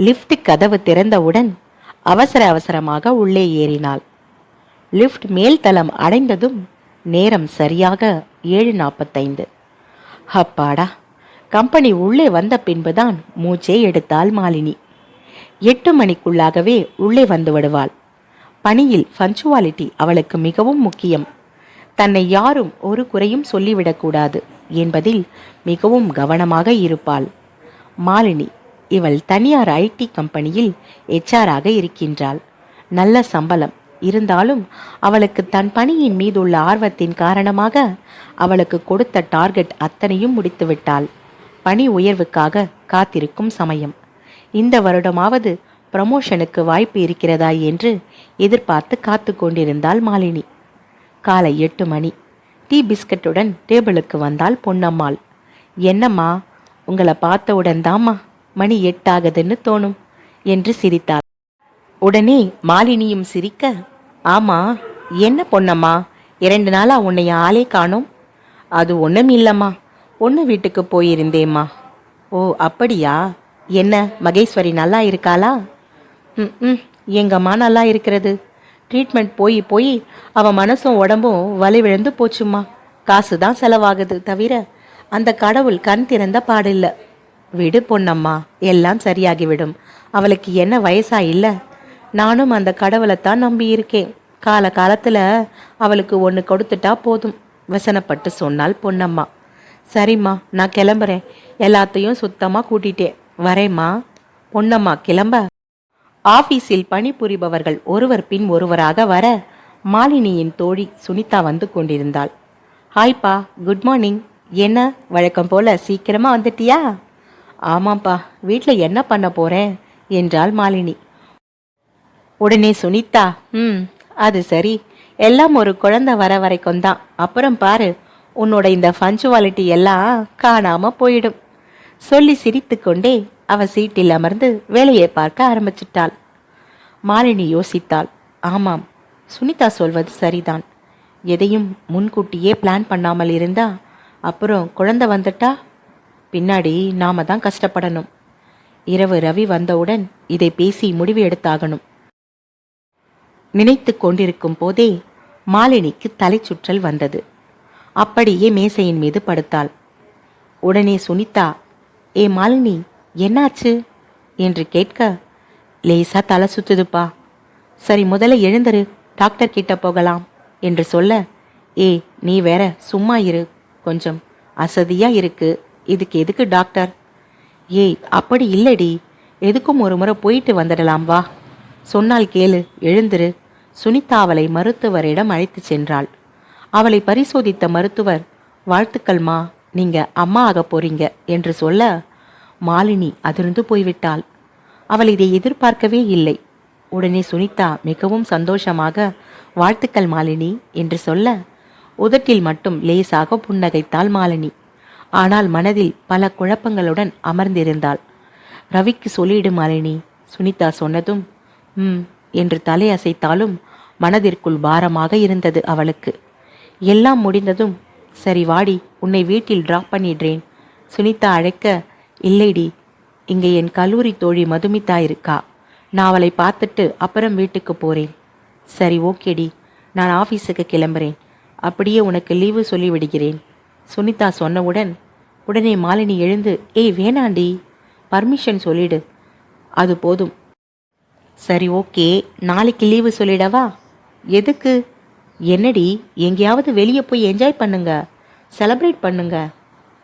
Lift கதவு திறந்தவுடன் அவசர அவசரமாக உள்ளே ஏறினாள். லிஃப்ட் மேல்தளம் அடைந்ததும் நேரம் சரியாக ஏழு நாற்பத்தைந்து அப்பாடா! கம்பெனி உள்ளே வந்த பின்புதான் மூச்சே எடுத்தாள் மாலினி. எட்டு மணிக்குள்ளாகவே உள்ளே வந்து விடுவாள். பணியில் பஞ்சுவாலிட்டி அவளுக்கு மிகவும் முக்கியம். தன்னை யாரும் ஒரு குறையும் சொல்லிவிடக்கூடாது என்பதில் மிகவும் கவனமாக இருப்பாள். மாலினி இவள் தனியார் ஐடி கம்பெனியில் எச்ஆராக இருக்கின்றாள். நல்ல சம்பளம். இருந்தாலும் அவளுக்கு தன் பணியின் மீதுள்ள ஆர்வத்தின் காரணமாக அவளுக்கு கொடுத்த டார்கெட் அத்தனையும் முடித்துவிட்டாள். பணி உயர்வுக்காக காத்திருக்கும் சமயம். இந்த வருடமாவது ப்ரமோஷனுக்கு வாய்ப்பு இருக்கிறதா என்று எதிர்பார்த்து காத்து கொண்டிருந்தாள் மாலினி. காலை எட்டு மணி. டீ பிஸ்கட்டுடன் டேபிளுக்கு வந்தாள் பொன்னம்மாள். என்னம்மா உங்களை பார்த்தவுடன் தாம்மா மணி எட்டாகுதுன்னு தோணும் என்று சிரித்தாள். உடனே மாலினியும் சிரிக்க ஆமா என்ன பொண்ணம்மா இரண்டு நாளா உன்னை ஆளே காணோம். அது ஒண்ணும் இல்லம்மா ஒன்று வீட்டுக்கு போயிருந்தேம்மா. ஓ அப்படியா? என்ன மகேஸ்வரி நல்லா இருக்காளா? ம் ம் எங்கம்மா நல்லா இருக்கிறது. ட்ரீட்மெண்ட் போய் போய் அவன் மனசும் உடம்பும் வலி விழுந்து போச்சும்மா. காசு தான் செலவாகுது தவிர அந்த கடவுள் கண் திறந்த பாடில்லை. விடு பொன்னம்மா எல்லாம் சரியாகிவிடும். அவளுக்கு என்ன வயசா இல்ல? நானும் அந்த கடவுளைத்தான் நம்பி இருக்கேன் கால காலத்துல அவளுக்கு ஒன்று கொடுத்துட்டா போதும் வசனப்பட்டு சொன்னாள் பொன்னம்மா. சரிம்மா நான் கிளம்புறேன். எல்லாத்தையும் சுத்தமாக கூட்டிட்டேன். வரேம்மா. பொன்னம்மா கிளம்ப. ஆபீஸில் பணிபுரிபவர்கள் ஒருவர் பின் ஒருவராக வர மாலினியின் தோழி சுனிதா வந்து கொண்டிருந்தாள். ஹாய்ப்பா குட் மார்னிங். என்ன வழக்கம் போல சீக்கிரமா வந்துட்டியா? ஆமாம்ப்பா வீட்டில் என்ன பண்ண போறேன்? என்றாள் மாலினி. உடனே சுனிதா ம் அது சரி. எல்லாம் ஒரு குழந்தை வர வரைக்கும் தான். அப்புறம் பாரு உன்னோட இந்த பஞ்சுவாலிட்டி எல்லாம் காணாம போயிடும். சொல்லி சிரித்துக்கொண்டே அவ சீட்டில் அமர்ந்து வேலையை பார்க்க ஆரம்பிச்சிட்டாள். மாலினி யோசித்தாள் ஆமாம் சுனிதா சொல்வது சரிதான். எதையும் முன்கூட்டியே பிளான் பண்ணாமல் இருந்தா அப்புறம் குழந்தை வந்துட்டா பின்னாடி நாம தான் கஷ்டப்படணும். இரவு ரவி வந்தவுடன் இதை பேசி முடிவு எடுத்தாகணும். நினைத்து கொண்டிருக்கும் போதே மாலினிக்கு தலை சுற்றல் வந்தது. அப்படியே மேசையின் மீது படுத்தாள். உடனே சுனிதா ஏ மாலினி என்னாச்சு? என்று கேட்க லேசா தலை சுத்துதுப்பா. சரி முதல்ல எழுந்தரு டாக்டர் கிட்ட போகலாம் என்று சொல்ல ஏ நீ வேற சும்மா இரு கொஞ்சம் அசதியா இருக்கு. இதுக்கு எதுக்கு டாக்டர்? ஏய் அப்படி இல்லடி. எதுக்கும் ஒரு முறை போயிட்டு வந்துடலாம் வா. சொன்னால் கேளு எழுந்திரு. சுனிதா அவளை மருத்துவரிடம் அழைத்துச் சென்றாள். அவளை பரிசோதித்த மருத்துவர் வாழ்த்துக்கள்மா நீங்க அம்மா ஆக போறீங்க என்று சொல்ல மாலினி அதிர்ந்து போய்விட்டாள். அவள் இதை எதிர்பார்க்கவே இல்லை. உடனே சுனிதா மிகவும் சந்தோஷமாக வாழ்த்துக்கள் மாலினி என்று சொல்ல உதட்டில் மட்டும் லேசாக புன்னகைத்தாள் மாலினி. ஆனால் மனதில் பல குழப்பங்களுடன் அமர்ந்திருந்தாள். ரவிக்கு சொல்லிடு மாலினி சுனிதா சொன்னதும் ம் என்று தலை அசைத்தாலும் மனதிற்குள் பாரமாக இருந்தது அவளுக்கு. எல்லாம் முடிந்ததும் சரி வாடி உன்னை வீட்டில் டிராப் பண்ணிடுறேன். சுனிதா அழைக்க இல்லைடி இங்கே என் கல்லூரி தோழி மதுமிதா இருக்கா. நான் அவளை பார்த்துட்டு அப்புறம் வீட்டுக்கு போறேன். சரி ஓகேடி நான் ஆஃபீஸுக்கு கிளம்புறேன். அப்படியே உனக்கு லீவு சொல்லிவிடுகிறேன். சுனிதா சொன்னவுடன் உடனே மாலினி எழுந்து ஏய் வேணாண்டி பர்மிஷன் சொல்லிடு. அது போதும். சரி ஓகே நாளைக்கு லீவு சொல்லிடவா? எதுக்கு? என்னடி எங்கேயாவது வெளியே போய் என்ஜாய் பண்ணுங்க செலப்ரேட் பண்ணுங்க.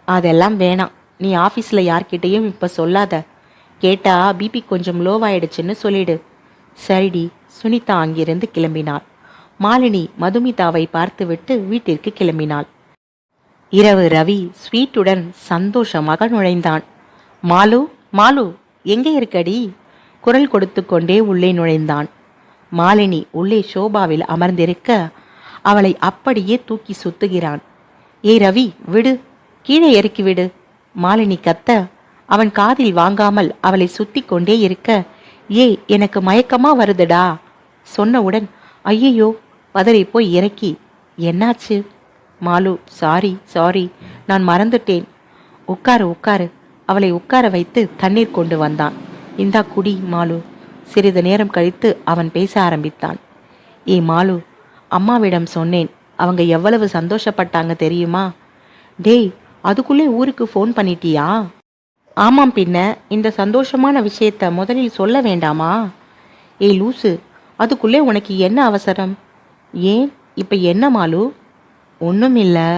அதெல்லாம் வேணாம் நீ ஆஃபீஸில் யார்கிட்டயும் இப்போ சொல்லாத. கேட்டா பிபி கொஞ்சம் லோவாயிடுச்சுன்னு சொல்லிடு. சரிடி சுனிதா அங்கிருந்து கிளம்பினாள். மாலினி மதுமிதாவை பார்த்துவிட்டு வீட்டிற்கு கிளம்பினாள். இரவு ரவி ஸ்வீட்டுடன் சந்தோஷமாக நுழைந்தான். மாலு மாலு எங்கே இருக்கடி? குரல் கொடுத்து கொண்டே உள்ளே நுழைந்தான். மாலினி உள்ளே சோபாவில் அமர்ந்திருக்க அவளை அப்படியே தூக்கி சுத்துகிறான். ஏய் ரவி விடு. கீழே இறக்கி விடு. மாலினி கத்த அவன் காதில் வாங்காமல் அவளை சுத்தி கொண்டே இருக்க ஏய் எனக்கு மயக்கமா வருதுடா. சொன்னவுடன் ஐயையோ பதறி போய் இறக்கி. என்னாச்சு? மாலு சாரி சாரி நான் மறந்துட்டேன். உட்காரு உட்காரு. அவளை உட்கார வைத்து தண்ணீர் கொண்டு வந்தான். இந்தா குடி மாலு. சிறிது நேரம் கழித்து அவன் பேச ஆரம்பித்தான். ஏ மாலு அம்மாவிடம் சொன்னேன் அவங்க எவ்வளவு சந்தோஷப்பட்டாங்க தெரியுமா? டேய் அதுக்குள்ளே ஊருக்கு ஃபோன் பண்ணிட்டியா? ஆமாம் பின்ன இந்த சந்தோஷமான விஷயத்த முதலில் சொல்ல வேண்டாமா? ஏய் லூசு அதுக்குள்ளே உனக்கு என்ன அவசரம்? ஏன் இப்போ என்ன மாலு? ஒன்றும் இல்லை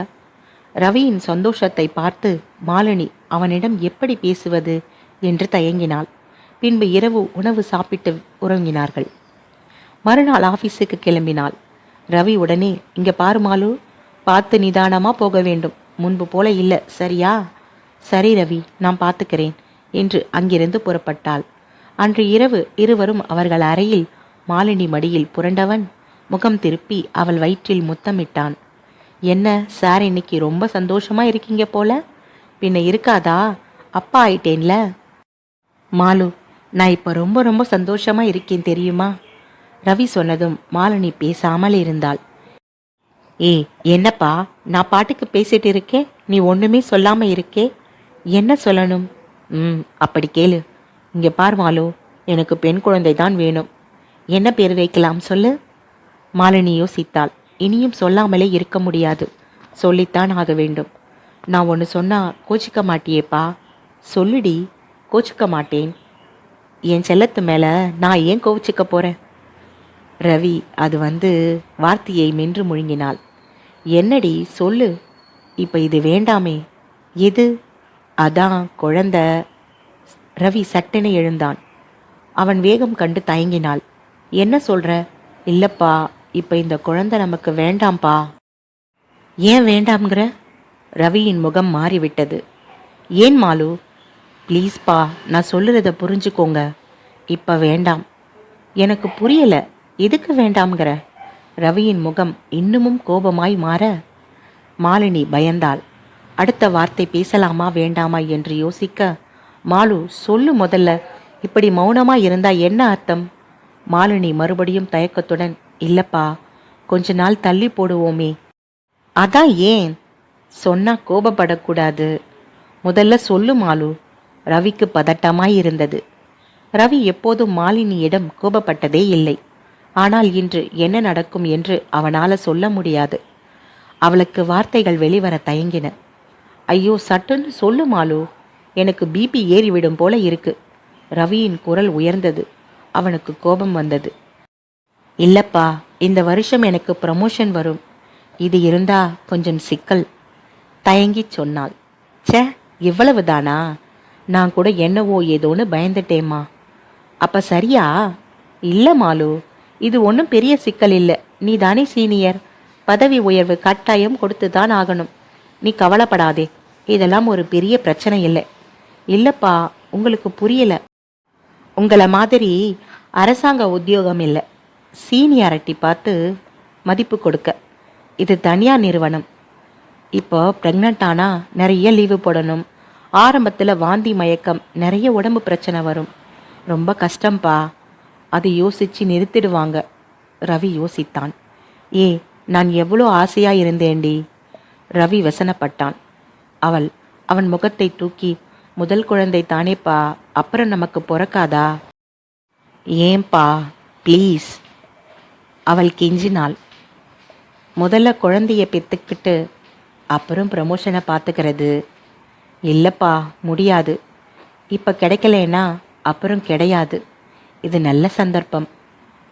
ரவியின் சந்தோஷத்தை பார்த்து மாலினி அவனிடம் எப்படி பேசுவது? என்று தயங்கினாள். பின்பு இரவு உணவு சாப்பிட்டு உறங்கினார்கள். மறுநாள் ஆபீஸுக்கு கிளம்பினாள். ரவி உடனே இங்கே பாருமாலு பார்த்து நிதானமாக போக வேண்டும். முன்பு போல இல்லை சரியா? சரி ரவி நான் பார்த்துக்கிறேன் என்று அங்கிருந்து புறப்பட்டாள். அன்று இரவு இருவரும் அவர்கள் அறையில் மாலினி மடியில் புரண்டவன் முகம் திருப்பி அவள் வயிற்றில் முத்தமிட்டான். என்ன சார் இன்னைக்கு ரொம்ப சந்தோஷமா இருக்கீங்க போல? பின்ன இருக்காதா? அப்பா ஆயிட்டேன்ல? மாலு நான் இப்போ ரொம்ப ரொம்ப சந்தோஷமா இருக்கேன் தெரியுமா? ரவி சொன்னதும் மாலினி பேசாமல் இருந்தாள். ஏய் என்னப்பா நான் பாட்டுக்கு பேசிட்டு இருக்கேன்? நீ ஒண்ணுமே சொல்லாம இருக்கே? என்ன சொல்லணும்? ம் அப்படி கேளு. இங்க பார் மாலு எனக்கு பெண் குழந்தை தான் வேணும். என்ன பேர் வைக்கலாம் சொல்லு? மாலினி யோசித்தாள். இனியும் சொல்லாமலே இருக்க முடியாது. சொல்லித்தான் ஆக வேண்டும். நான் ஒன்று சொன்னால் கோச்சிக்க மாட்டியேப்பா? சொல்லுடி கோச்சிக்க மாட்டேன். என் செல்லத்து மேலே நான் ஏன் கோவிச்சிக்க போகிறேன் ரவி அது வந்து வார்த்தையை மென்று முழுங்கினாள். என்னடி சொல்லு. இப்போ இது வேண்டாமே. எது? அதான் குழந்த. ரவி சட்டென எழுந்தான். அவன் வேகம் கண்டு தயங்கினாள். என்ன சொல்கிற இல்லைப்பா இப்போ இந்த குழந்தை நமக்கு வேண்டாம்ப்பா ஏன் வேண்டாம்ங்கிற? ரவியின் முகம் மாறிவிட்டது. ஏன் மாலு? ப்ளீஸ்ப்பா நான் சொல்லுறத புரிஞ்சுக்கோங்க. இப்போ வேண்டாம். எனக்கு புரியல. எதுக்கு வேண்டாம்ங்கிற? ரவியின் முகம் இன்னமும் கோபமாய் மாற. மாலினி பயந்தாள். அடுத்த வார்த்தை பேசலாமா வேண்டாமா என்று யோசிக்க மாலு சொல்லு முதல்ல. இப்படி மௌனமா இருந்தா என்ன அர்த்தம்? மாலினி மறுபடியும் தயக்கத்துடன் இல்லப்பா கொஞ்ச நாள் தள்ளி போடுவோமே. அதான் ஏன்? சொன்னா கோபப்படக்கூடாது. முதல்ல சொல்லு மாலு. ரவிக்கு பதட்டமாய் இருந்தது. ரவி எப்போதும் மாலினியிடம் கோபப்பட்டதே இல்லை. ஆனால் இன்று என்ன நடக்கும் என்று அவனால சொல்ல முடியாது. அவளுக்கு வார்த்தைகள் வெளிவர தயங்கின. ஐயோ சட்டுன்னு சொல்லு மாலு. எனக்கு பிபி ஏறிவிடும் போல இருக்கு. ரவியின் குரல் உயர்ந்தது. அவனுக்கு கோபம் வந்தது. இல்லப்பா இந்த வருஷம் எனக்கு ப்ரமோஷன் வரும். இது இருந்தா கொஞ்சம் சிக்கல். தயங்கி சொன்னாள். சே இவ்வளவு தானா நான் கூட என்னவோ ஏதோன்னு பயந்துட்டேம்மா. அப்போ சரியா? இல்லை மாலு இது ஒன்றும் பெரிய சிக்கல் இல்லை. நீ தானே சீனியர் பதவி உயர்வு கட்டாயம் கொடுத்து தான் ஆகணும். நீ கவலைப்படாதே. இதெல்லாம் ஒரு பெரிய பிரச்சனை இல்லை. இல்லைப்பா உங்களுக்கு புரியல. உங்களை மாதிரி அரசாங்க உத்தியோகம் இல்லை. சீனியாரிட்டி பார்த்து மதிப்பு கொடுக்க. இது தனியார் நிறுவனம். இப்போ ப்ரெக்னென்ட் ஆனால் நிறைய லீவு போடணும். ஆரம்பத்தில் வாந்தி மயக்கம் நிறைய உடம்பு பிரச்சனை வரும். ரொம்ப கஷ்டம்ப்பா அதை யோசித்து நிறுத்திடுவாங்க. ரவி யோசித்தான். ஏ நான் எவ்வளோ ஆசையாக இருந்தேன்டி? ரவி வசனப்பட்டான். அவள் அவன் முகத்தை தூக்கி முதல் குழந்தை தானேப்பா அப்புறம் நமக்கு பிறக்காதா? ஏன்பா ப்ளீஸ் அவள் கெஞ்சினாள். முதல்ல குழந்தைய பெற்றுக்கிட்டு அப்புறம் ப்ரமோஷனை பார்த்துக்கிறது இல்லைப்பா முடியாது. இப்போ கிடைக்கலனா அப்புறம் கிடையாது. இது நல்ல சந்தர்ப்பம்.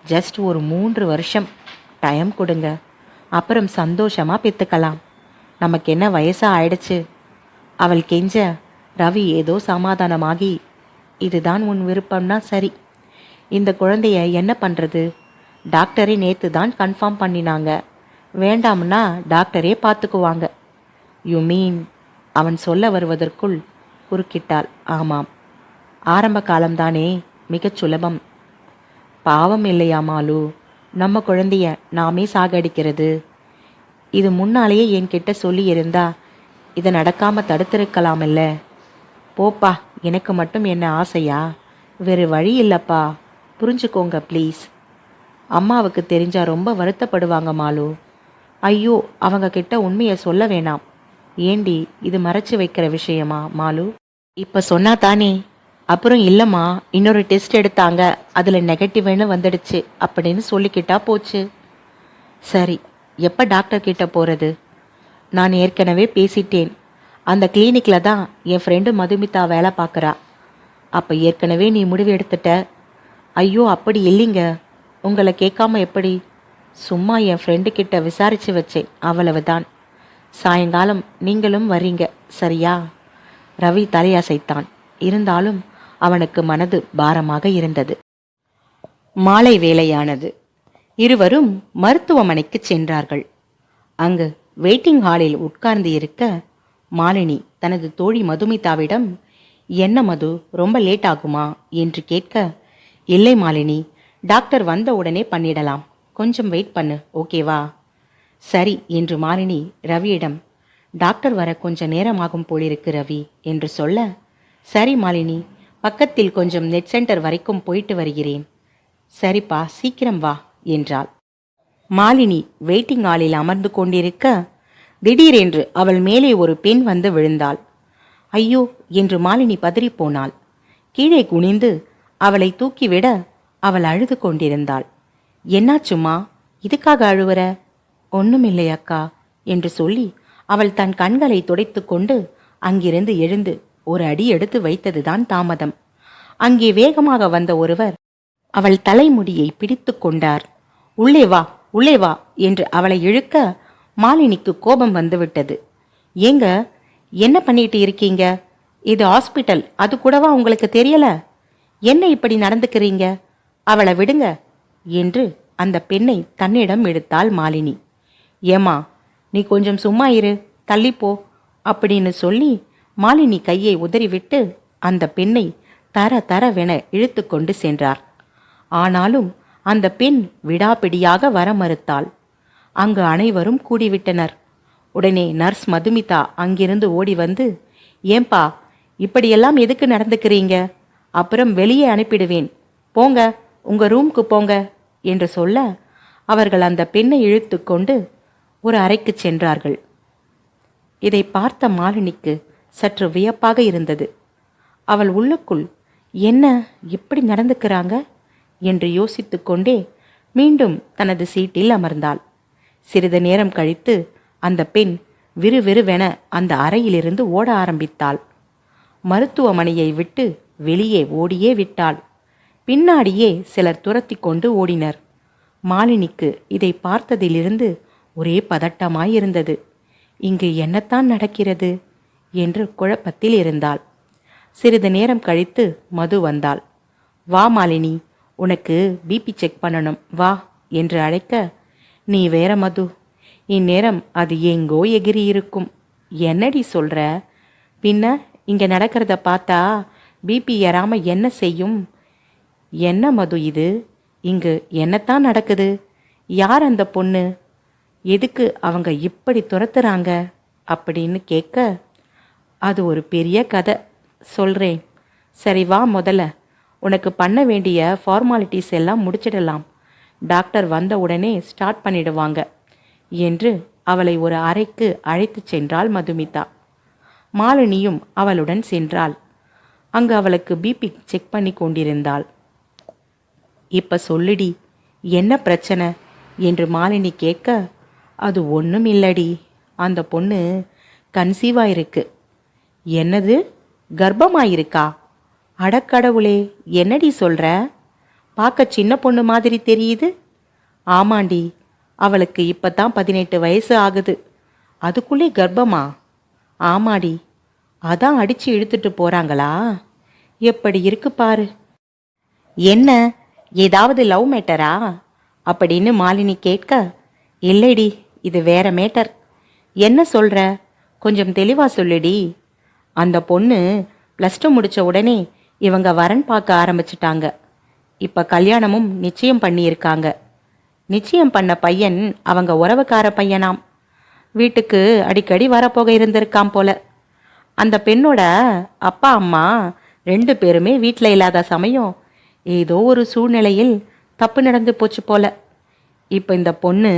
ஜஸ்ட் ஒரு மூன்று வருஷம் டைம் கொடுங்க. அப்புறம் சந்தோஷமாக பெற்றுக்கலாம் நமக்கு என்ன வயசாக ஆயிடுச்சு? அவள் கெஞ்ச ரவி ஏதோ சமாதானமாகி இதுதான் உன் விருப்பம்னா சரி. இந்த குழந்தைய என்ன பண்ணுறது டாக்டரே நேற்று தான் கன்ஃபார்ம் பண்ணினாங்க. வேண்டாம்னா டாக்டரே பார்த்துக்குவாங்க யூ மீன் அவன் சொல்ல வருவதற்குள் குறுக்கிட்டாள். ஆமாம். ஆரம்ப காலம்தானே மிகச் சுலபம். பாவம் இல்லையா மாலு? நம்ம குழந்தைய நாமே சாகடிக்கிறது. இது முன்னாலேயே என்கிட்ட சொல்லியிருந்தா இதை நடக்காம தடுத்திருக்கலாமில்ல. போப்பா எனக்கு மட்டும் என்ன ஆசையா? வேறு வழி இல்லப்பா. புரிஞ்சுக்கோங்க ப்ளீஸ் அம்மாவுக்கு தெரிஞ்சா ரொம்ப வருத்தப்படுவாங்க மாலு. ஐயோ அவங்க கிட்ட உண்மையை சொல்ல வேணாம். ஏண்டி இது மறைச்சு வைக்கிற விஷயமா மாலு? இப்ப சொன்னா தானே. அப்புறம் இல்லைம்மா இன்னொரு டெஸ்ட் எடுத்தாங்க. அதில் நெகட்டிவ்னு வந்துடுச்சு அப்படின்னு சொல்லிக்கிட்டா போச்சு. சரி எப்போ டாக்டர் கிட்ட போகிறது நான் ஏற்கனவே பேசிட்டேன். அந்த கிளினிக்கில் தான் என் ஃப்ரெண்டு மதுமிதா வேலை பார்க்குறா. அப்போ ஏற்கனவே நீ முடிவு எடுத்துட்ட. ஐயோ அப்படி இல்லைங்க. உங்களை கேட்காம எப்படி? சும்மா என் ஃப்ரெண்டு கிட்ட விசாரிச்சு வச்சேன் அவ்வளவுதான். சாயங்காலம் நீங்களும் வர்றீங்க சரியா? ரவி தலையசைத்தான். இருந்தாலும் அவனுக்கு மனது பாரமாக இருந்தது. மாலை வேலையானது இருவரும் மருத்துவமனைக்கு சென்றார்கள். அங்கு வெயிட்டிங் ஹாலில் உட்கார்ந்து இருக்க மாலினி தனது தோழி மதுமிதாவிடம் என்ன மது ரொம்ப லேட் ஆகுமா? என்று கேட்க இல்லை மாலினி டாக்டர் வந்த உடனே பண்ணிடலாம். கொஞ்சம் வெயிட் பண்ணு ஓகேவா? சரி என்று மாலினி ரவியிடம் டாக்டர் வர கொஞ்ச நேரமாகும் போலிருக்கு ரவி என்று சொல்ல சரி மாலினி பக்கத்தில் கொஞ்சம் நெட் சென்டர் வரைக்கும் போயிட்டு வருகிறேன். சரிப்பா சீக்கிரம் வா என்றாள். மாலினி வெயிட்டிங் ஹாலில் அமர்ந்து கொண்டிருக்க திடீரென்று அவள் மேலே ஒரு பெண் வந்து விழுந்தாள். ஐயோ என்று மாலினி பதறிப்போனாள் கீழே குனிந்து அவளை தூக்கிவிட அவள் அழுது கொண்டிருந்தாள். என்னாச்சும்மா இதுக்காக அழுவுற? ஒண்ணுமில்லை அக்கா என்று சொல்லி அவள் தன் கண்களை துடைத்துக்கொண்டு அங்கிருந்து எழுந்து ஒரு அடி எடுத்து வைத்ததுதான் தாமதம். அங்கே வேகமாக வந்த ஒருவர் அவள் தலைமுடியை பிடித்து கொண்டார். உள்ளே வா உள்ளே வா என்று அவளை இழுக்க மாலினிக்கு கோபம் வந்துவிட்டது. ஏங்க என்ன பண்ணிட்டு இருக்கீங்க? இது ஹாஸ்பிட்டல் அது கூடவா உங்களுக்கு தெரியல? என்ன இப்படி நடந்துக்கிறீங்க? அவளை விடுங்க என்று அந்த பெண்ணை தன்னிடம் எடுத்தாள் மாலினி. ஏமா நீ கொஞ்சம் சும்மா இரு தள்ளிப்போ அப்படின்னு சொல்லி மாலினி கையை உதறிவிட்டு அந்த பெண்ணை தர தரவென இழுத்து கொண்டு சென்றார். ஆனாலும் அந்த பெண் விடாப்பிடியாக வர மறுத்தாள். அங்கு அனைவரும் கூடிவிட்டனர். உடனே நர்ஸ் மதுமிதா அங்கிருந்து ஓடி வந்து ஏம்பா இப்படியெல்லாம் எதுக்கு நடந்துக்கிறீங்க? அப்புறம் வெளியே அனுப்பிடுவேன். போங்க. உங்க ரூம்க்கு போங்க என்று சொல்ல அவர்கள் அந்த பெண்ணை இழுத்து கொண்டு ஒரு அறைக்கு சென்றார்கள். இதை பார்த்த மாலினிக்கு சற்று வியப்பாக இருந்தது. அவள் உள்ளுக்குள் என்ன இப்படி நடந்துக்கிறாங்க? என்று யோசித்துக்கொண்டே மீண்டும் தனது சீட்டில் அமர்ந்தாள். சிறிது நேரம் கழித்து அந்த பெண் விறுவிறுவென அந்த அறையிலிருந்து ஓட ஆரம்பித்தாள். மருத்துவமனையை விட்டு வெளியே ஓடியே விட்டாள். பின்னாடியே சிலர் துரத்தி கொண்டு ஓடினர். மாலினிக்கு இதை பார்த்ததிலிருந்து ஒரே பதட்டமாயிருந்தது. இங்கு என்னத்தான் நடக்கிறது? என்று குழப்பத்தில் இருந்தாள். சிறிது நேரம் கழித்து மது வந்தாள். வா மாலினி உனக்கு பிபி செக் பண்ணணும். வா என்று அழைக்க நீ வேற மது. இந்நேரம் அது எங்கோ எகிரி இருக்கும் என்னடி சொல்ற? பின்ன இங்க நடக்கிறத பார்த்தா பிபி ஏறாம என்ன செய்யும்? என்ன மது இது? இங்கு என்னத்தான் நடக்குது? யார் அந்த பொண்ணு? எதுக்கு அவங்க இப்படி துரத்துறாங்க? அப்படின்னு கேட்க அது ஒரு பெரிய கதை. சொல்கிறேன் சரி வா முதல்ல. உனக்கு பண்ண வேண்டிய ஃபார்மாலிட்டிஸ் எல்லாம் முடிச்சிடலாம். டாக்டர் வந்த உடனே ஸ்டார்ட் பண்ணிடுவாங்க என்று அவளை ஒரு அறைக்கு அழைத்துச் சென்றாள் மதுமிதா. மாலினியும் அவளுடன் சென்றாள். அங்கு அவளுக்கு பிபி செக் பண்ணி கொண்டிருந்தாள். இப்ப சொல்லுடி. என்ன பிரச்சனை? என்று மாலினி கேட்க அது ஒன்றும் இல்லடி. அந்த பொண்ணு கன்சீவாக இருக்கு. என்னது? கர்ப்பமாயிருக்கா? அடக்கடவுளே என்னடி சொல்கிற பார்க்க சின்ன பொண்ணு மாதிரி தெரியுது. ஆமாண்டி அவளுக்கு இப்போ தான் பதினெட்டு வயசு ஆகுது. அதுக்குள்ளே கர்ப்பமா? ஆமாடி அதான் அடித்து இழுத்துட்டு போகிறாங்களா எப்படி இருக்கு பாரு. என்ன? ஏதாவது லவ் மேட்டரா? அப்படின்னு மாலினி கேட்க இல்லைடி இது வேற மேட்டர். என்ன சொல்ற? கொஞ்சம் தெளிவா சொல்லுடி. அந்த பொண்ணு ப்ளஸ் டூ முடிச்ச உடனே இவங்க வரன் பார்க்க ஆரம்பிச்சிட்டாங்க. இப்ப கல்யாணமும் நிச்சயம் பண்ணியிருக்காங்க. நிச்சயம் பண்ண பையன் அவங்க உறவுக்கார பையனாம். வீட்டுக்கு அடிக்கடி வரப்போக இருந்திருக்காம் போல. அந்த பெண்ணோட அப்பா அம்மா ரெண்டு பேருமே வீட்டில் இல்லாத சமயம் ஏதோ ஒரு சூழ்நிலையில் தப்பு நடந்து போச்சு போல. இப்போ இந்த பொண்ணு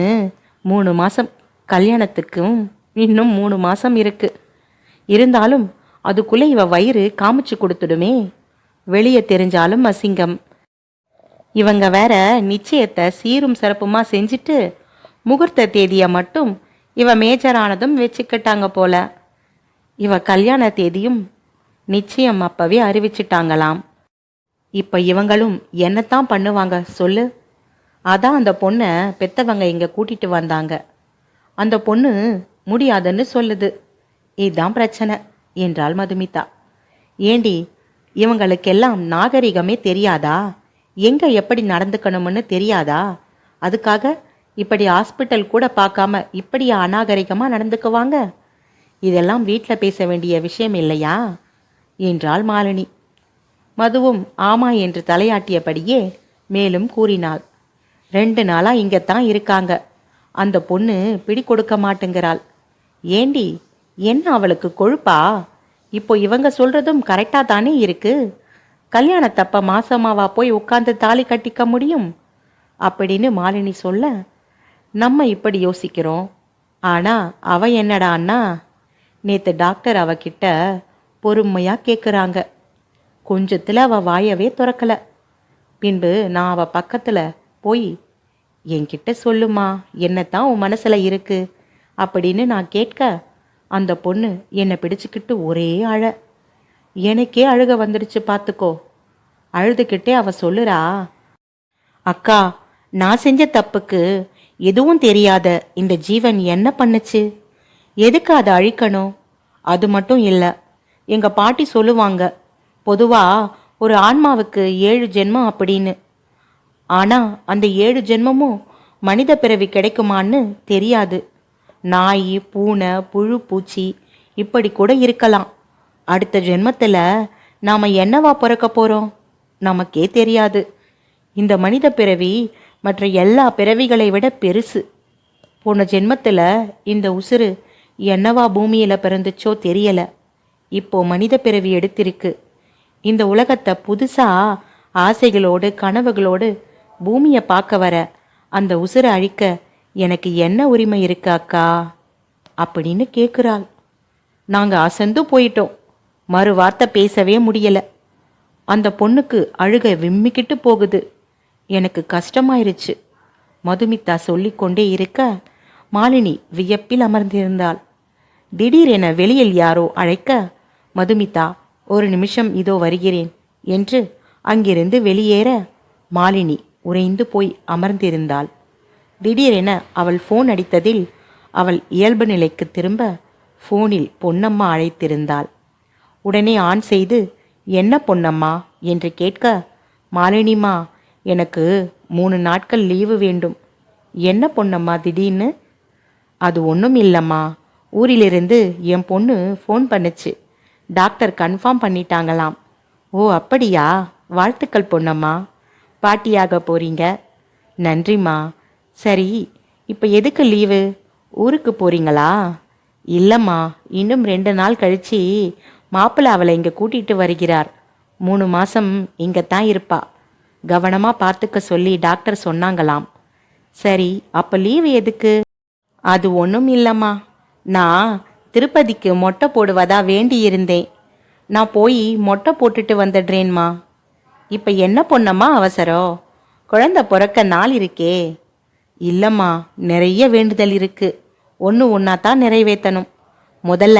மூணு மாதம் கல்யாணத்துக்கும் இன்னும் மூணு மாதம் இருக்கு. இருந்தாலும் அதுக்குள்ளே இவ வயிறு காமிச்சு கொடுத்துடுமே. வெளியே தெரிஞ்சாலும் அசிங்கம். இவங்க வேற நிச்சயத்தை சீரும் சிறப்புமா செஞ்சுட்டு முகூர்த்த தேதியை மட்டும் இவ மேஜரானதும் வச்சுக்கிட்டாங்க போல. இவ கல்யாண தேதியும் நிச்சயம் அப்பவே அறிவிச்சிட்டாங்களாம். இப்ப இவங்களும் என்னத்தான் பண்ணுவாங்க சொல்லு. அதான் அந்த பொண்ணை பெத்தவங்க இங்க கூட்டிட்டு வந்தாங்க. அந்த பொண்ணு முடியாதுன்னு சொல்லுது. இதுதான் பிரச்சனை என்றாள் மதுமிதா. ஏண்டி இவங்களுக்கெல்லாம் நாகரிகமே தெரியாதா? எங்க எப்படி நடந்துக்கணும்னு தெரியாதா? அதுக்காக இப்படி ஹாஸ்பிட்டல் கூட பார்க்காம இப்படி அநாகரிகமாக நடந்துக்குவாங்க? இதெல்லாம் வீட்டில் பேச வேண்டிய விஷயம் இல்லையா? என்றாள் மாலினி. மதுவும் ஆமா என்று தலையாட்டியபடியே மேலும் கூறினாள். ரெண்டு நாளா இங்கத்தான் இருக்காங்க. அந்த பொண்ணு பிடி கொடுக்க மாட்டேங்கிறாள். ஏண்டி என்ன அவளுக்கு கொழுப்பா? இப்போ இவங்க சொல்றதும் கரெக்டா தானே இருக்கு? கல்யாணத்தப்ப மாசமாவா போய் உட்காந்து தாலி கட்டிக்க முடியும்? அப்படின்னு மாலினி சொல்ல நம்ம இப்படி யோசிக்கிறோம். ஆனா அவ என்னடான்னா நேத்து டாக்டர் அவகிட்ட பொறுமையா கேட்குறாங்க கொஞ்சத்தில் அவள் வாயவே திறக்கல. பின்பு நான் அவள் பக்கத்தில் போய் என்கிட்ட சொல்லுமா என்னத்தான் உன் மனசில் இருக்கு? அப்படின்னு நான் கேட்க அந்த பொண்ணு என்னை பிடிச்சிக்கிட்டு ஒரே அழ. எனக்கே அழுக வந்துடுச்சு பார்த்துக்கோ அழுதுகிட்டே அவ சொல்லுறா அக்கா நான் செஞ்ச தப்புக்கு எதுவும் தெரியாத இந்த ஜீவன் என்ன பண்ணுச்சு? எதுக்கு அதை அழிக்கணும்? அது மட்டும் இல்லை எங்கள் பாட்டி சொல்லுவாங்க பொதுவாக ஒரு ஆன்மாவுக்கு ஏழு ஜென்மம் அப்படின்னு. ஆனா அந்த ஏழு ஜென்மமும் மனித பிறவி கிடைக்குமான்னு தெரியாது. நாய் பூனை புழு பூச்சி இப்படி கூட இருக்கலாம். அடுத்த ஜென்மத்தில் நாம் என்னவா பிறக்க போகிறோம் நமக்கே தெரியாது. இந்த மனித பிறவி மற்ற எல்லா பிறவிகளை விட பெருசு. போன ஜென்மத்தில் இந்த உசுறு என்னவா பூமியில் பிறந்துச்சோ தெரியலை. இப்போ மனித பிறவி எடுத்திருக்கு. இந்த உலகத்தை புதுசா ஆசைகளோடு கனவுகளோடு பூமியை பார்க்க வர அந்த உசுரை அழிக்க எனக்கு என்ன உரிமை இருக்கு அக்கா? அப்படின்னு கேட்குறாள் நாங்கள் அசந்து போயிட்டோம். மறு வார்த்தை பேசவே முடியல. அந்த பொண்ணுக்கு அழுக விம்மிக்கிட்டு போகுது. எனக்கு கஷ்டமாயிருச்சு. மதுமிதா சொல்லிக்கொண்டே இருக்க மாலினி வியப்பில் அமர்ந்திருந்தாள். திடீரென வெளியில் யாரோ அழைக்க மதுமிதா ஒரு நிமிஷம் இதோ வருகிறேன் என்று அங்கிருந்து வெளியேற மாலினி உறைந்து போய் அமர்ந்திருந்தாள். திடீரென அவள் ஃபோன் அடித்ததில் அவள் இயல்பு நிலைக்கு திரும்ப ஃபோனில் பொன்னம்மா அழைத்திருந்தாள். உடனே ஆன் செய்து என்ன பொன்னம்மா? என்று கேட்க மாலினிமா எனக்கு மூணு நாட்கள் லீவு வேண்டும். என்ன பொன்னம்மா திடீர்னு? அது ஒன்றும் இல்லைம்மா. ஊரிலிருந்து என் பொண்ணு ஃபோன் பண்ணுச்சு. Doctor confirm பண்ணிட்டாங்களாம். ஓ அப்படியா? வாழ்த்துக்கள் பொண்ணம்மா பாட்டியாக போறீங்க. நன்றிம்மா. சரி இப்போ எதுக்கு லீவு? ஊருக்கு போறீங்களா? இல்லைம்மா இன்னும் ரெண்டு நாள் கழிச்சு மாப்பிள்ளை அவளை இங்கே கூட்டிகிட்டு வருகிறார். மூணு மாதம் இங்கே தான் இருப்பா. கவனமாக பார்த்துக்க சொல்லி டாக்டர் சொன்னாங்களாம். சரி அப்போ லீவு எதுக்கு? அது ஒன்றும் இல்லைம்மா. நான் திருப்பதிக்கு மொட்டை போடுவதா வேண்டியிருந்தேன். நான் போய் மொட்டை போட்டுட்டு வந்துடுறேன்மா இப்போ என்ன பொண்ணம்மா அவசரம் குழந்தை பிறக்க நாள் இருக்கே. இல்லைம்மா நிறைய வேண்டுதல் இருக்கு. ஒன்று ஒன்றா தான் நிறைவேற்றணும் முதல்ல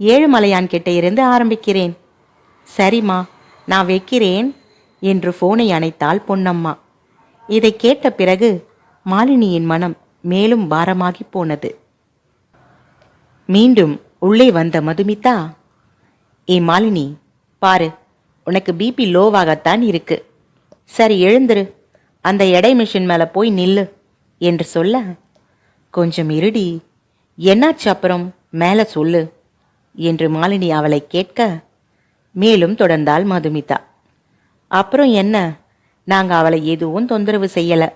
ஏழுமலையான் கிட்ட இருந்து ஆரம்பிக்கிறேன். சரிம்மா நான் வைக்கிறேன் என்று ஃபோனை அணைத்தாள் பொன்னம்மா. இதை கேட்ட பிறகு மாலினியின் மனம் மேலும் பாரமாகி போனது. மீண்டும் உள்ளே வந்த மதுமிதா ஏ மாலினி பாரு உனக்கு பிபி லோவாகத்தான் இருக்கு. சரி எழுந்துரு. அந்த எடை மிஷின் மேலே போய் நில்லு என்று சொல்ல கொஞ்சம் இருடி. என்னாச்சு அப்புறம்? மேலே சொல்லு என்று மாலினி அவளை கேட்க மேலும் தொடர்ந்தாள் மதுமிதா. அப்புறம் என்ன? நாங்கள் அவளை எதுவும் தொந்தரவு செய்யலை.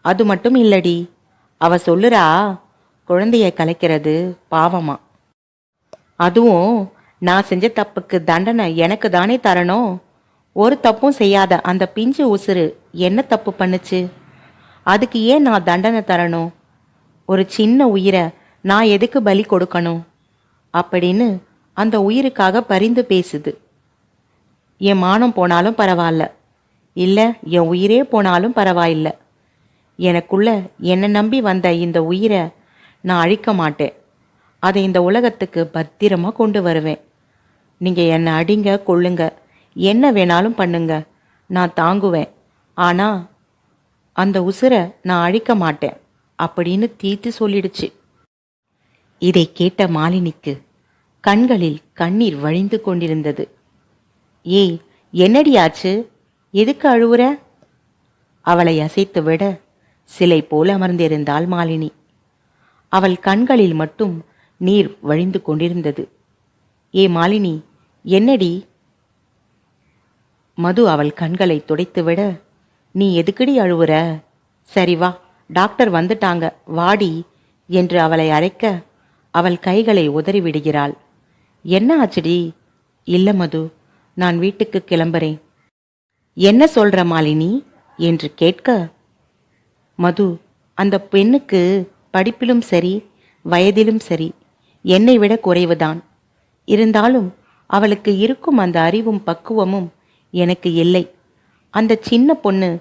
அது மட்டும் இல்லடி. அவ சொல்லுறா குழந்தைய கலைக்கிறது பாவமா. அதுவும் நான் செஞ்ச தப்புக்கு தண்டனை எனக்கு தானே தரணும். ஒரு தப்பும் செய்யாத அந்த பிஞ்சு உசுறு என்ன தப்பு பண்ணுச்சு? அதுக்கு ஏன் நான் தண்டனை தரணும்? ஒரு சின்ன உயிரை நான் எதுக்கு பலி கொடுக்கணும்? அப்படின்னு அந்த உயிருக்காக பரிந்து பேசுது. என் மானம் போனாலும் பரவாயில்ல. இல்லை என் உயிரே போனாலும் பரவாயில்ல. எனக்குள்ள என்னை நம்பி வந்த இந்த உயிரை நான் அழிக்க மாட்டேன். அதை இந்த உலகத்துக்கு பத்திரமாக கொண்டு வருவேன். நீங்கள் என்னை அடிங்க கொள்ளுங்க என்ன வேணாலும் பண்ணுங்க. நான் தாங்குவேன். ஆனால் அந்த உசுரை நான் அழிக்க மாட்டேன். அப்படின்னு தீத்து சொல்லிடுச்சு. இதை கேட்ட மாலினிக்கு கண்களில் கண்ணீர் வழிந்து கொண்டிருந்தது. ஏய் என்னடி ஆச்சு? எதுக்கு அழுவுற? அவளை அசைத்து விட சிலை போல் அமர்ந்திருந்தாள் மாலினி. அவள் கண்களில் மட்டும் நீர் வழிந்து கொண்டிருந்தது. ஏ மாலினி என்னடி? மது அவள் கண்களை துடைத்துவிட நீ எதுக்கடி அழுவுற? சரி வா டாக்டர் வந்துட்டாங்க வாடி என்று அவளை அழைக்க அவள் கைகளை உதறிவிடுகிறாள். என்ன ஆச்சுடி? இல்ல மது நான் வீட்டுக்கு கிளம்புறேன். என்ன சொல்ற மாலினி? என்று கேட்க மது அந்த பெண்ணுக்கு படிப்பிலும் சரி வயதிலும் சரி என்னை விட குறைவுதான். இருந்தாலும் அவளுக்கு இருக்கும் அந்த அறிவும் பக்குவமும் எனக்கு இல்லை. அந்த சின்ன பொண்ணு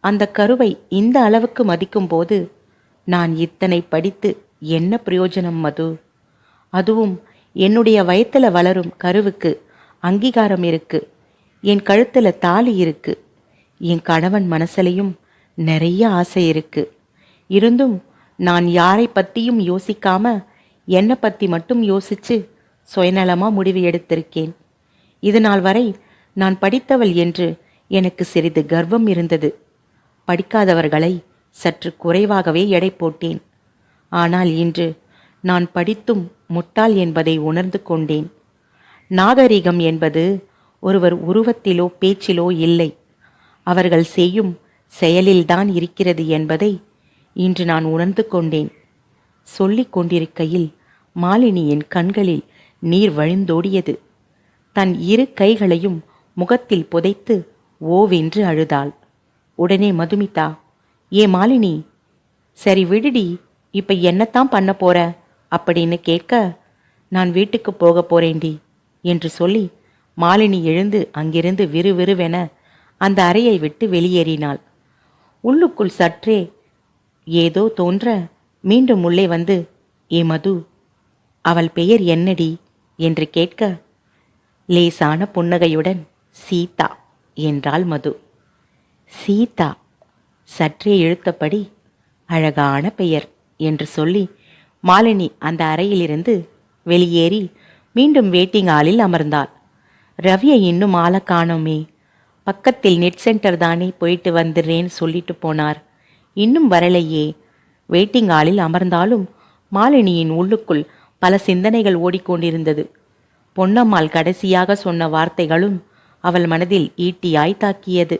அந்த கருவை இந்த அளவுக்கு மதிக்கும்போது நான் இத்தனை படித்து என்ன பிரயோஜனம் மது? அதுவும் என்னுடைய வயத்தில் வளரும் கருவுக்கு அங்கீகாரம் இருக்கு. என் கழுத்தில் தாலி இருக்கு. என் கணவன் மனசுலையும் நிறைய ஆசை இருக்கு. இருந்தும் நான் யாரை பற்றியும் யோசிக்காம என்னை பற்றி மட்டும் யோசிச்சு சுயநலமாக முடிவு எடுத்திருக்கேன். இது நாள் வரை நான் படித்தவள் என்று எனக்கு சிறிது கர்வம் இருந்தது. படிக்காதவர்களை சற்று குறைவாகவே எடை போட்டேன். ஆனால் இன்று நான் படித்தும் முட்டாள் என்பதை உணர்ந்து கொண்டேன். நாகரிகம் என்பது ஒருவர் உருவத்திலோ பேச்சிலோ இல்லை. அவர்கள் செய்யும் செயலில்தான் இருக்கிறது என்பதை இன்று நான் உணர்ந்து கொண்டேன். சொல்லிக் கொண்டிருக்கையில் மாலினியின் கண்களில் நீர் வழிந்தோடியது. தன் இரு கைகளையும் முகத்தில் புதைத்து ஓவென்று அழுதாள். உடனே மதுமிதா ஏ மாலினி சரி விடுடி இப்ப என்னத்தான் பண்ண போற? அப்படின்னு கேட்க நான் வீட்டுக்கு போக போறேன்டி என்று சொல்லி மாலினி எழுந்து அங்கிருந்து விறுவிறுவென அந்த அறையை விட்டு வெளியேறினாள். உள்ளுக்குள் சற்றே ஏதோ தோன்ற மீண்டும் உள்ளே வந்து ஏ மது அவள் பெயர் என்னடி? என்று கேட்க லேசான புன்னகையுடன் சீதா என்றாள் மது. சீதா சற்றே இழுத்தபடி அழகான பெயர் என்று சொல்லி மாலினி அந்த அறையிலிருந்து வெளியேறி மீண்டும் வெயிட்டிங் ஹாலில் அமர்ந்தாள். ரவியை இன்னும் ஆள காணோமே பக்கத்தில் நெட் சென்டர் தானே போயிட்டு வந்துடுறேன்னு சொல்லிட்டு போனார். இன்னும் வரலையே. வெயிட்டிங் ஹாலில் அமர்ந்தாலும் மாலினியின் உள்ளுக்குள் பல சிந்தனைகள் ஓடிக்கொண்டிருந்தது. பொன்னம்மாள் கடைசியாக சொன்ன வார்த்தைகளும் அவள் மனதில் ஈட்டியாய் தாக்கியது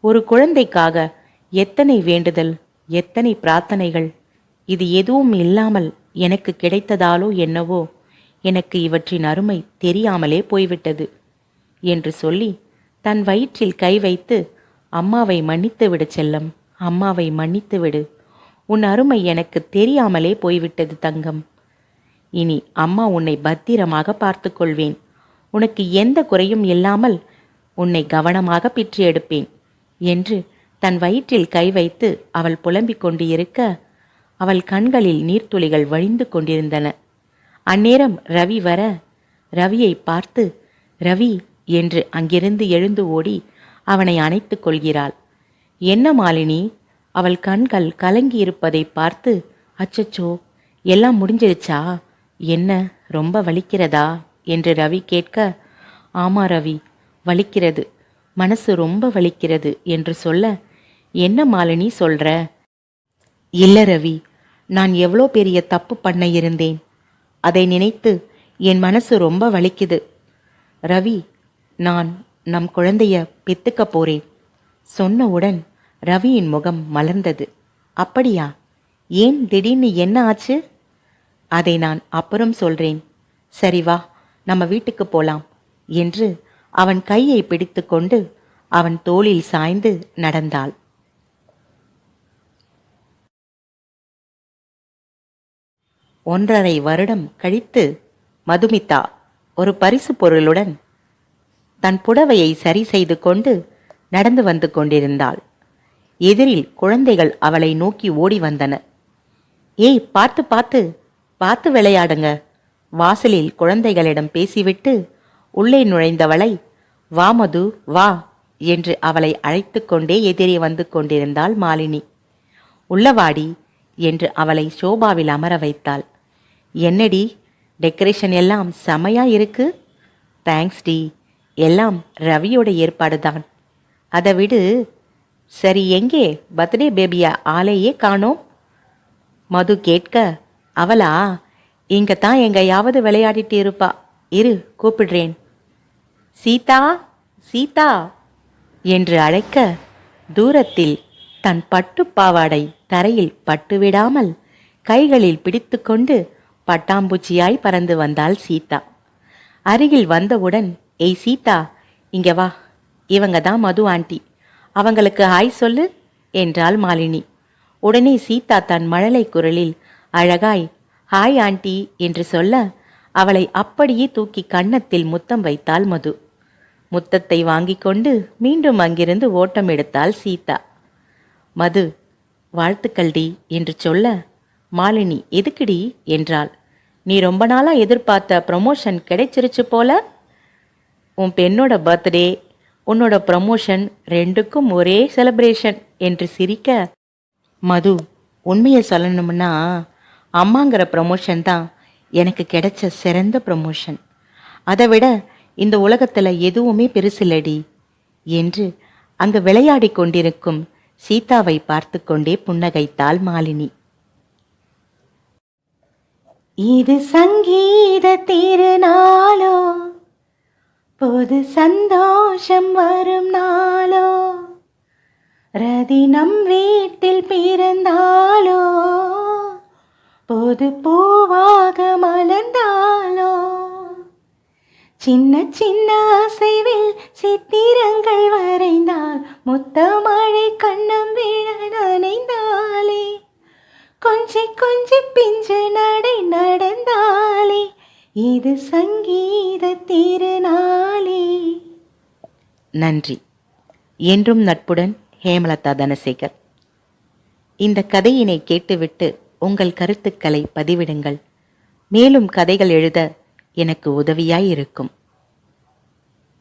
ஒரு குழந்தைக்காக எத்தனை வேண்டுதல் எத்தனை பிரார்த்தனைகள் இது எதுவும் இல்லாமல் எனக்கு கிடைத்ததாலோ என்னவோ எனக்கு இவற்றின் அருமை தெரியாமலே போய்விட்டது என்று சொல்லி தன் வயிற்றில் கை வைத்து அம்மாவை மன்னித்து விடு செல்லம். அம்மாவை மன்னித்து விடு. உன் அருமை எனக்கு தெரியாமலே போய்விட்டது தங்கம். இனி அம்மா உன்னை பத்திரமாக பார்த்து கொள்வேன். உனக்கு எந்த குறையும் இல்லாமல் உன்னை கவனமாக பிற்றி எடுப்பேன் என்று தன் வயிற்றில் கை வைத்து அவள் புலம்பிக் கொண்டு இருக்க அவள் கண்களில் நீர்த்துளிகள் வழிந்து கொண்டிருந்தன. அந்நேரம் ரவி வர ரவியை பார்த்து ரவி என்று அங்கிருந்து எழுந்து ஓடி அவனை அணைத்துக் கொள்கிறாள். என்ன மாலினி? அவள் கண்கள் கலங்கி இருப்பதை பார்த்து அச்சச்சோ எல்லாம் முடிஞ்சிருச்சா என்ன ரொம்ப வலிக்கிறதா? என்று ரவி கேட்க ஆமா ரவி வலிக்கிறது. மனசு ரொம்ப வலிக்கிறது என்று சொல்ல என்ன மாலினி சொல்ற? இல்ல ரவி நான் எவ்வளோ பெரிய தப்பு பண்ண இருந்தேன். அதை நினைத்து என் மனசு ரொம்ப வலிக்குது. ரவி நான் நம் குழந்தைய பெத்துக்க போறேன். சொன்னவுடன் ரவியின் முகம் மலர்ந்தது. அப்படியா? ஏன் திடீர்னு என்ன ஆச்சு? அதை நான் அப்புறம் சொல்றேன். சரி வா நம்ம வீட்டுக்கு போலாம் என்று அவன் கையை பிடித்துக்கொண்டு அவன் தோளில் சாய்ந்து நடந்தாள். ஒன்றரை வருடம் கழித்து மதுமிதா ஒரு பரிசு பொருளுடன் தன் புடவையை சரி செய்து கொண்டு நடந்து வந்து கொண்டிருந்தாள். எதிரில் குழந்தைகள் அவளை நோக்கி ஓடி வந்தன. ஏய் பார்த்து பார்த்து பார்த்து விளையாடுங்க வாசலில் குழந்தைகளிடம் பேசிவிட்டு உள்ளே நுழைந்தவளை வா மது வா என்று அவளை அழைத்து கொண்டே எதிரே வந்து கொண்டிருந்தாள் மாலினி. உள்ளவாடி என்று அவளை சோபாவில் அமர வைத்தாள். என்னடி டெக்கரேஷன் எல்லாம் செமையா இருக்கு. தேங்க்ஸ் டி எல்லாம் ரவியோட ஏற்பாடு தான் அதை விடு சரி எங்கே? பர்த்டே பேபியா ஆளையே காணோம். மது கேட்க அவளா? இங்க தான் எங்கேயாவது விளையாடிட்டு இருப்பா. இரு கூப்பிடுறேன். சீதா? சீதா? என்று அழைக்க தூரத்தில் தன் பட்டு பாவாடை தரையில் பட்டுவிடாமல் கைகளில் பிடித்துக்கொண்டு பட்டாம்பூச்சியாய் பறந்து வந்தாள் சீதா. அருகில் வந்தவுடன் ஏய் சீதா இங்க வா. இவங்க தான் மது ஆண்டி. அவங்களுக்கு ஹாய் சொல்லு என்றாள் மாலினி. உடனே சீதா தன் மழலை குரலில் அழகாய் ஹாய் ஆண்டி என்று சொல்ல அவளை அப்படியே தூக்கி கன்னத்தில் முத்தம் வைத்தாள் மது. முத்தத்தை வாங்கிக் கொண்டு மீண்டும் அங்கிருந்து ஓட்டம் எடுத்தாள் சீதா. மது வாழ்த்துக்கள் டி என்று சொல்ல மாலினி எதுக்குடி? என்றாள். நீ ரொம்ப நாளாக எதிர்பார்த்த ப்ரமோஷன் கிடைச்சிருச்சு போல. உன் பெண்ணோட பர்த்டே உன்னோட ப்ரமோஷன் ரெண்டுக்கும் ஒரே செலப்ரேஷன் என்று சிரிக்க மது உண்மையை சொல்லணும்னா அம்மாங்கிற ப்ரமோஷன் தான் எனக்கு கிடைச்ச சிறந்த ப்ரமோஷன் அதை விட இந்த உலகத்தில் எதுவுமே பெருசில்லடி என்று அங்கு விளையாடிக் கொண்டிருக்கும் சீதாவை பார்த்து கொண்டே புன்னகைத்தாள் மாலினி. இது சங்கீத திருநாளோ பொது சந்தோஷம் வரும் நாளோ? ரதி நம் வீட்டில் பிறந்தாலோ பொது பூவாக மலர்ந்தாலோ சின்ன சின்ன அசைவில் சித்திரங்கள் வரைந்தால் முத்தமழை கண்ணம் விழ நனைந்தாலே கொஞ்சி கொஞ்சி பிஞ்சு நடை நடந்தாலே இது சங்கீத திருநாளே. நன்றி. என்றும் நட்புடன் ஹேமலதா தனசேகர். இந்த கதையினை கேட்டுவிட்டு உங்கள் கருத்துக்களை பதிவிடுங்கள். மேலும் கதைகள் எழுத எனக்கு உதவியாய் இருக்கும்.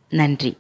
நன்றி.